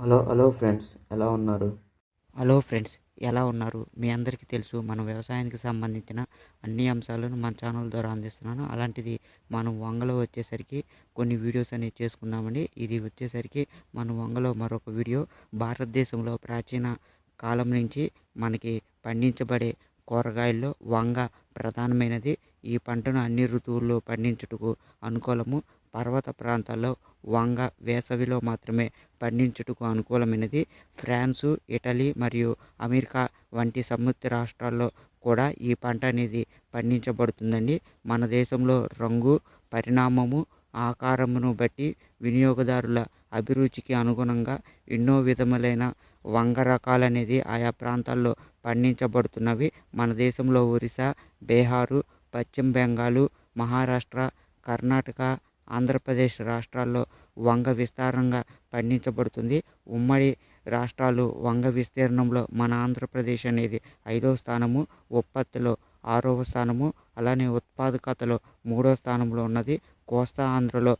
Hello hello friends ఎలా ఉన్నారు? Hello friends ఎలా ఉన్నారు? మీ అందరికీ తెలుసు మన వ్యవసాయానికి సంబంధించిన అన్ని అంశాలను మన ఛానల్ ద్వారా అందిస్తున్నాను. అలాంటిది మనం వంగలో వచ్చేసరికి కొన్ని వీడియోస్ అనేవి చేసుకుందామండి. ఇది వచ్చేసరికి మన వంగలో మరొక వీడియో. భారతదేశంలో ప్రాచీన కాలం నుంచి మనకి పండించబడే కూరగాయల్లో వంగ ప్రధానమైనది. ఈ పంటను అన్ని ఋతువుల్లో పండించుటకు అనుకూలము. పర్వత ప్రాంతాల్లో వంగ వేసవిలో మాత్రమే పండించుటకు అనుకూలమైనది. ఫ్రాన్సు ఇటలీ మరియు అమెరికా వంటి సముద్ర రాష్ట్రాల్లో కూడా ఈ పంట అనేది పండించబడుతుందండి. మన దేశంలో రంగు పరిణామము ఆకారమును బట్టి వినియోగదారుల అభిరుచికి అనుగుణంగా ఎన్నో విధములైన వంగ రకాలు అనేది ఆయా ప్రాంతాల్లో పండించబడుతున్నవి. మన దేశంలో ఒరిస్సా బీహారు పశ్చిమ బెంగాలు మహారాష్ట్ర కర్ణాటక ఆంధ్రప్రదేశ్ రాష్ట్రాల్లో వంగ విస్తారంగా పండించబడుతుంది. ఉమ్మడి రాష్ట్రాలు వంగ విస్తీర్ణంలో మన ఆంధ్రప్రదేశ్ అనేది ఐదవ స్థానము ఉత్పత్తిలో ఆరవ స్థానము అలానే ఉత్పాదకతలో మూడో స్థానంలో ఉన్నది. కోస్తా ఆంధ్రలో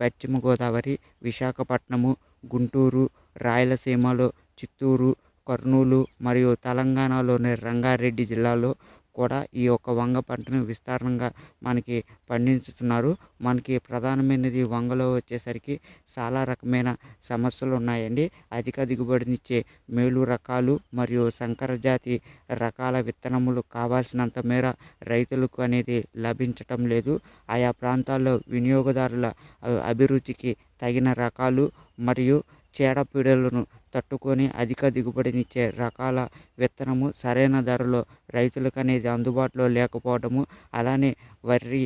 పశ్చిమ గోదావరి విశాఖపట్నము గుంటూరు రాయలసీమలో చిత్తూరు కర్నూలు మరియు తెలంగాణలోని రంగారెడ్డి జిల్లాలో కూడా ఈ యొక్క వంగ పంటను విస్తారంగా మనకి పండించుతున్నారు. మనకి ప్రధానమైనది వంగలో వచ్చేసరికి చాలా రకమైన సమస్యలు ఉన్నాయండి. అధిక దిగుబడినిచ్చే మేలు రకాలు మరియు సంకర జాతి రకాల విత్తనములు కావాల్సినంత మేర రైతులకు అనేది లభించటం లేదు. ఆయా ప్రాంతాల్లో వినియోగదారుల అభిరుచికి తగిన రకాలు మరియు చీడపీడలను తట్టుకొని అధిక దిగుబడినిచ్చే రకాల విత్తనము సరైన ధరలో రైతులకు అనేది అందుబాటులో లేకపోవడము అలానే వరి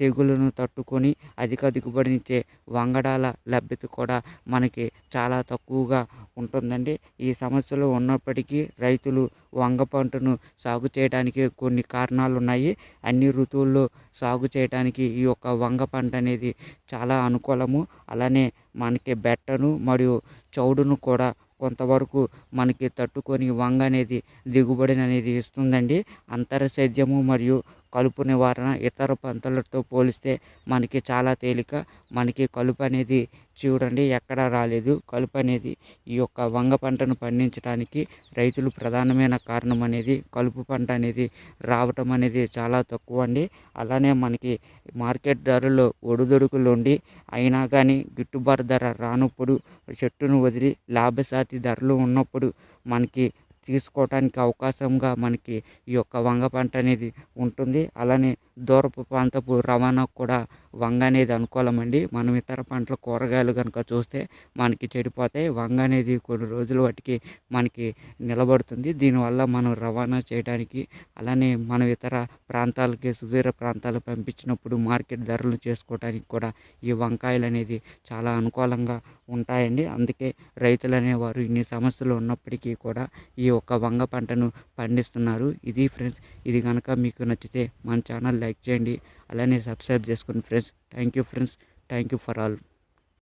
తెగులను తట్టుకొని అధిక దిగుబడినిచ్చే వంగడాల లభ్యత కూడా మనకి చాలా తక్కువగా ఉంటుందండి. ఈ సమస్యలు ఉన్నప్పటికీ రైతులు వంగ పంటను సాగు చేయడానికి కొన్ని కారణాలు ఉన్నాయి అన్ని ఋతువుల్లో సాగు చేయడానికి ఈ యొక్క వంగ పంట అనేది చాలా అనుకూలము. అలానే మనకి బెట్టను మరియు చౌడును కూడా కొంతవరకు మనకి తట్టుకొని వంగ అనేది దిగుబడిని అనేది ఇస్తుందండి. అంతర సేద్యము మరియు కలుపు నివారణ ఇతర పంటలతో పోలిస్తే మనకి చాలా తేలిక. మనకి కలుపు అనేది చూడండి ఎక్కడా రాలేదు. కలుపు అనేది ఈ యొక్క వంగ పంటను పండించడానికి రైతులు ప్రధానమైన కారణం అనేది కలుపు పంట అనేది రావటం అనేది చాలా తక్కువ అండి. అలానే మనకి మార్కెట్ ధరలో ఒడిదొడుకులు ఉండి అయినా కానీ గిట్టుబాటు ధర రానప్పుడు చెట్టును వదిలి లాభసాటి ధరలు ఉన్నప్పుడు మనకి తీసుకోవటానికి అవకాశంగా మనకి ఈ యొక్క వంగ పంట అనేది ఉంటుంది. అలానే దూరపు ప్రాంతపు రవాణాకు కూడా వంగ అనేది అనుకూలమండి. మనం ఇతర పంటల కూరగాయలు కనుక చూస్తే మనకి చెడిపోతాయి. వంగ అనేది కొన్ని రోజుల వాటికి మనకి నిలబడుతుంది. దీనివల్ల మనం రవాణా చేయడానికి అలానే మనం ఇతర ప్రాంతాలకి సుదూర ప్రాంతాలకు పంపించినప్పుడు మార్కెట్ ధరలు చేసుకోవడానికి కూడా ఈ వంకాయలు అనేది చాలా అనుకూలంగా ఉంటాయండి. అందుకే రైతులు అనేవారు ఇన్ని సమస్యలు ఉన్నప్పటికీ కూడా ఈ యొక్క వంగ పంటను పండిస్తున్నారు. ఇది ఫ్రెండ్స్ ఇది కనుక మీకు నచ్చితే మన ఛానల్ లైక్ చేయండి. అలానే సబ్స్క్రైబ్ చేసుకోండి friends. Thank you friends. Thank you for all.